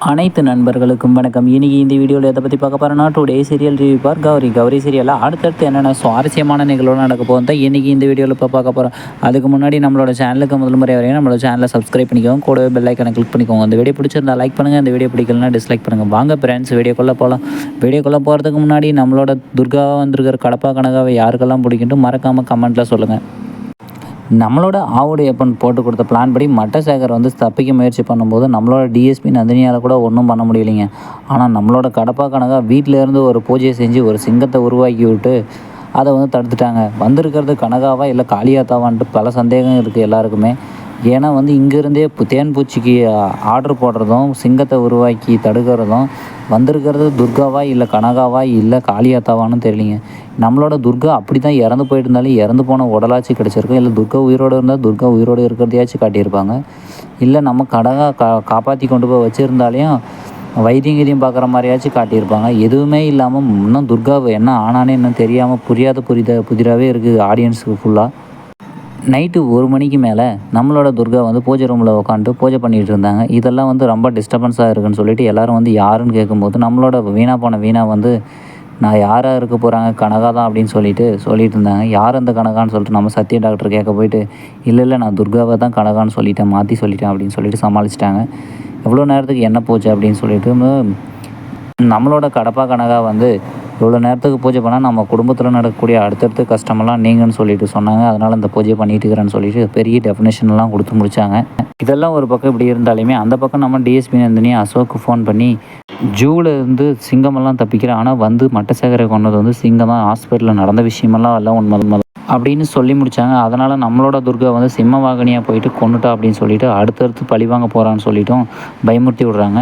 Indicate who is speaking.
Speaker 1: அனைத்து நண்பர்களுக்கும் வணக்கம். இன்னைக்கு இந்த வீடியோவில் எதை பற்றி பார்க்க போகிறோன்னா டே சீரியல் ரிவ்யூ பார் கௌரி. கௌரி சீரியலில் அடுத்தடுத்து என்னென்ன சுவாரஸ்யமான நிகழ்வு நடக்க போகுது தான் இன்றைக்கி இந்த வீடியோவில் இப்போ பார்க்க போகிறோம் அதுக்கு முன்னாடி நம்மளோட சேனலுக்கு முதல் முறை வரையும் நம்மளோட சேனலை சப்ஸ்கிரைப் பண்ணிக்கோங்க. கூடவே பெல் ஐக்கனை கிளிக் பண்ணிக்கோங்க. அந்த வீடியோ பிடிச்சிருந்தா லைக் பண்ணுங்கள் இந்த வீடியோ பிடிக்கலனா டிஸ்லைக் பண்ணுங்கள் வாங்க ஃப்ரெண்ட்ஸ் வீடியோக்குள்ளே போகலாம் வீடியோக்குள்ளே போகிறதுக்கு முன்னாடி நம்மளோட துர்காவாக வந்திருக்கிற கடப்பா கனகாவை யாருக்கெல்லாம் பிடிக்குன்ட்டு மறக்காமல் கமெண்ட்டில் சொல்லுங்கள் நம்மளோட ஆவுடைய அப்பன் போட்டு கொடுத்த பிளான் படி மட்டசேகர் வந்து தப்பிக்க முயற்சி பண்ணும்போது நம்மளோட டிஎஸ்பி நந்தினியால் கூட ஒன்றும் பண்ண முடியலைங்க. ஆனால் நம்மளோட கடப்பா கனகா வீட்டில் இருந்து ஒரு பூஜையை செஞ்சு ஒரு சிங்கத்தை உருவாக்கி விட்டு அதை வந்து தடுத்துட்டாங்க. வந்திருக்கிறது கனகாவா இல்லை காளியாத்தாவான்ட்டு பல சந்தேகம் இருக்குது எல்லாருக்குமே. ஏன்னா வந்து இங்கேருந்தே தேன் பூச்சிக்கு ஆர்டர் போடுறதும் சிங்கத்தை உருவாக்கி தடுக்கிறதும் வந்திருக்கிறது துர்காவா இல்லை கனகாவா இல்லை காளியாத்தாவான்னு தெரியலிங்க. நம்மளோட துர்கா அப்படி தான் இறந்து போயிட்டு இருந்தாலும் இறந்து போன உடலாச்சு கிடச்சிருக்கும். இல்லை துர்கா உயிரோடு இருந்தால் துர்கா உயிரோடு இருக்கிறதையாச்சும் காட்டியிருப்பாங்க. இல்லை நம்ம கடகா கா காப்பாற்றி கொண்டு போய் வச்சுருந்தாலையும் வைத்தியம் கீதியம் பார்க்குற மாதிரியாச்சும் காட்டியிருப்பாங்க. எதுவுமே இல்லாமல் இன்னும் துர்கா என்ன ஆனானே இன்னும் தெரியாமல் புரியாத புரித புதிராகவே இருக்குது ஆடியன்ஸுக்கு ஃபுல்லாக நைட்டு ஒரு மணிக்கு மேலே நம்மளோட துர்கா வந்து பூஜை ரூமில் உட்காந்துட்டு பூஜை பண்ணிகிட்டு இருந்தாங்க. இதெல்லாம் வந்து ரொம்ப டிஸ்டர்பன்ஸாக இருக்குன்னு சொல்லிட்டு எல்லோரும் வந்து யாருன்னு கேட்கும்போது நம்மளோட வீணாக போன வீணா வந்து நான் யாராக இருக்க போகிறாங்க கனகா தான் அப்படின்னு சொல்லிட்டு சொல்லிட்டு இருந்தாங்க. யார் அந்த கனகான்னு சொல்லிட்டு நம்ம சத்ய டாக்டர் கேட்க போயிட்டு இல்லை இல்லை நான் துர்காவை தான் கனகான்னு சொல்லிட்டேன் மாற்றி சொல்லிட்டேன் அப்படின்னு சொல்லிட்டு சமாளிச்சிட்டாங்க. எவ்வளோ நேரத்துக்கு என்ன போச்சு அப்படின்னு சொல்லிட்டு நம்மளோட கடப்பா கனகா வந்து இவ்வளோ நேரத்துக்கு பூஜை பண்ணால் நம்ம குடும்பத்தில் நடக்கக்கூடிய அடுத்தடுத்த கஷ்டமெல்லாம் நீங்கன்னு சொல்லிட்டு சொன்னாங்க. அதனால் இந்த பூஜை பண்ணிட்டு இருக்கிறேன்னு சொல்லிட்டு பெரிய டெஃபினேஷன்லாம் கொடுத்து முடித்தாங்க இதெல்லாம் ஒரு பக்கம் இப்படி இருந்தாலுமே அந்த பக்கம் நம்ம டிஎஸ்பி நந்தினி அசோக்கு ஃபோன் பண்ணி ஜூவில் இருந்து சிங்கமெல்லாம் தப்பிக்கிறேன் ஆனால் வந்து மட்டசேகரை கொண்டது வந்து சிங்கமாக ஹாஸ்பிட்டலில் நடந்த விஷயமெல்லாம் எல்லாம் உண்மை அப்படின்னு சொல்லி முடித்தாங்க அதனால் நம்மளோட துர்கா வந்து சிம்ம வாகனியாக போயிட்டு கொண்டுட்டா அப்படின்னு சொல்லிட்டு அடுத்தடுத்து பழி வாங்க போகிறான்னு சொல்லிட்டும் பயமுறுத்தி விடுறாங்க.